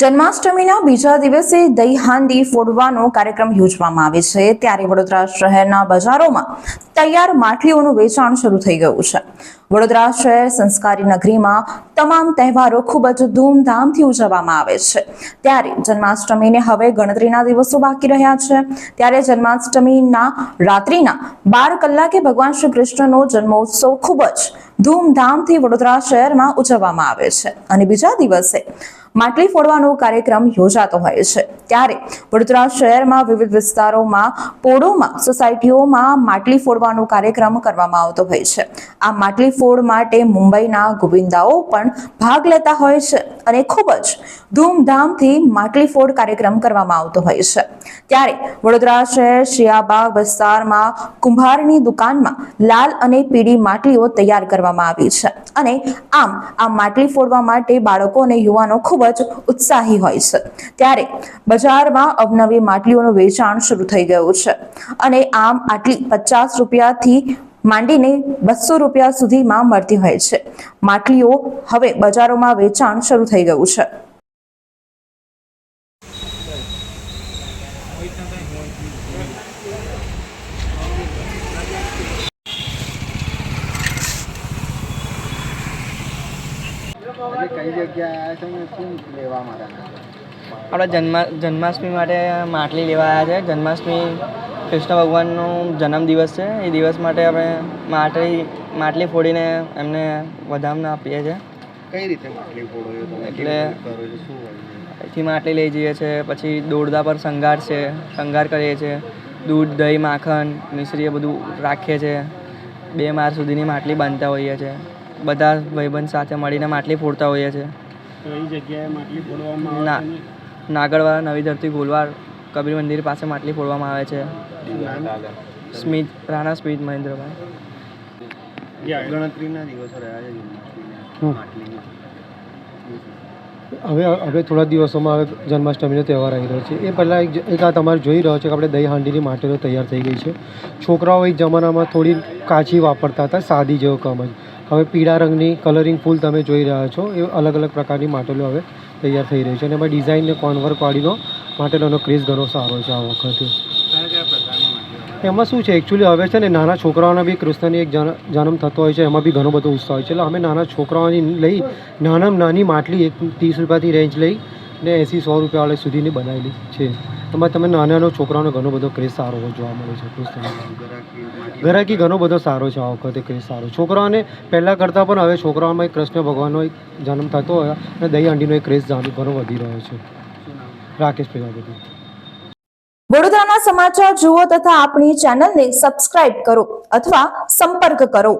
જન્માષ્ટમીના બીજા દિવસે દહીહાંદી ફોડવાનો કાર્યક્રમ યોજવામાં આવે છે. ત્યારે વડોદરા શહેરના બજારોમાં તૈયાર માટલીઓનું વેચાણ શરૂ થઈ ગયું છે. વડોદરા શહેર સંસ્કારી નગરીમાં તમામ તહેવારો ખૂબ જ ધૂમધામથી ઉજવવામાં આવે છે. ત્યારે જન્માષ્ટમીને હવે ગણતરીના દિવસો બાકી રહ્યા છે. ત્યારે જન્માષ્ટમીના રાત્રિના બાર કલાકે ભગવાન શ્રી કૃષ્ણનો જન્મોત્સવ ખૂબ જ ધૂમધામથી વડોદરા શહેરમાં ઉજવવામાં આવે છે. અને બીજા દિવસે માટલી ફોડવાનો કાર્યક્રમ યોજાતો હોય છે. ત્યારે વડોદરા શહેરમાં વિવિધ વિસ્તારોમાં, પોળોમાં, સોસાયટીઓમાં માટલી ફોડવાનો કાર્યક્રમ કરવામાં આવતો હોય છે. આ માટલી ફોડ માટે મુંબઈના ગોવિંદાઓ પણ ભાગ લેતા હોય છે અને ખૂબ જ ધૂમધામથી માટલી ફોડ કાર્યક્રમ કરવામાં આવતો હોય છે. ત્યારે વડોદરા શહેર શિયાબાગ વિસ્તારમાં કુંભારની દુકાનમાં લાલ અને પીળી માટલીઓ તૈયાર કરવામાં આવી છે અને આમ આ માટલી ફોડવા માટે બાળકો અને યુવાનો ખૂબ જ ઉત્સાહી હોય છે. ત્યારે બજારમાં અવનવી માટલીઓનું વેચાણ શરૂ થઈ ગયું છે અને આમ આટલી પચાસ રૂપિયાથી માંડીને બસો રૂપિયા સુધીમાં મળતી હોય છે. માટલીઓ હવે બજારોમાં વેચાણ શરૂ થઈ ગયું છે. આપણે જન્મા જન્માષ્ટમી માટે માટલી લેવા આવ્યા છે. જન્માષ્ટમી કૃષ્ણ ભગવાનનો જન્મદિવસ છે. એ દિવસ માટે આપણે માટલી માટલી ફોડીને એમને વધામણા આપીએ છીએ. કઈ રીતે માટલી ફોડો એટલે- કેવી રીતે કરો છો? શું હોય? છે અહીંથી માટલી લઈ જઈએ છીએ પછી દોરડા પર શણગાર છે શણગાર કરીએ છીએ. દૂધ દહીં માખણ મિશ્રી એ બધું રાખીએ છીએ. બે માર સુધીની માટલી બાંધતા હોઈએ છીએ. બધા ભાઈબંધ સાથે મળીને માટલી ફોડતા હોઈએ છીએ. કઈ જગ્યાએ માટલી ફોડવામાં ના નાગરવાળા નવી ધરતી ગોલવાડ કબીર મંદિર પાસે માટલી ફોડવામાં આવે છે. સ્મિત રાણા સ્મિત મહેન્દ્રભાઈ ગણતરીના દિવસો રહ્યા છે. હવે હવે થોડા દિવસોમાં હવે જન્માષ્ટમીનો તહેવાર આવી રહ્યો છે. એ પહેલાં એક એક આ તમારે જોઈ રહ્યો છે કે આપણે દહીં હાંડીની માટેલો તૈયાર થઈ ગઈ છે. છોકરાઓ એક જમાનામાં થોડી કાચી વાપરતા હતા સાદી જેવો કમ જ. હવે પીળા રંગની કલરિંગ ફૂલ તમે જોઈ રહ્યા છો. એ અલગ અલગ પ્રકારની માટેલો હવે તૈયાર થઈ રહી છે અને એમાં ડિઝાઇન ને કોન્વર્કવાળીનો માટેનો ક્રેઝ ઘણો સારો છે આ વખતે. એમાં શું છે? એકચ્યુઅલી હવે છે ને નાના છોકરાઓના બી કૃષ્ણની એક જન- જન્મ થતો હોય છે, એમાં બી ઘણો બધો ઉત્સાહ હોય છે. એટલે અમે નાના છોકરાઓની લઈ નાનામાં નાની માટલી એક ત્રીસ રૂપિયાથી રેન્જ લઈ ને એંસી સો રૂપિયાવાળી સુધીની બનાવેલી છે. એમાં તમે નાના નાના છોકરાઓનો ઘણો બધો ક્રેઝ સારો જોવા મળે છે. ગરાકી ઘણો બધો સારો છે આ વખતે ક્રેઝ સારો. છોકરાઓને પહેલાં કરતાં પણ હવે છોકરાઓમાં એક કૃષ્ણ ભગવાનનો એક જન્મ થતો હોય અને દહીં હાંડીનો એક ક્રેઝ ઘણો વધી રહ્યો છે. રાકેશ પ્રજાપતિ વડોદરાના સમાચાર જુઓ તથા આપણી ચેનલને સબસ્ક્રાઇબ કરો અથવા સંપર્ક કરો.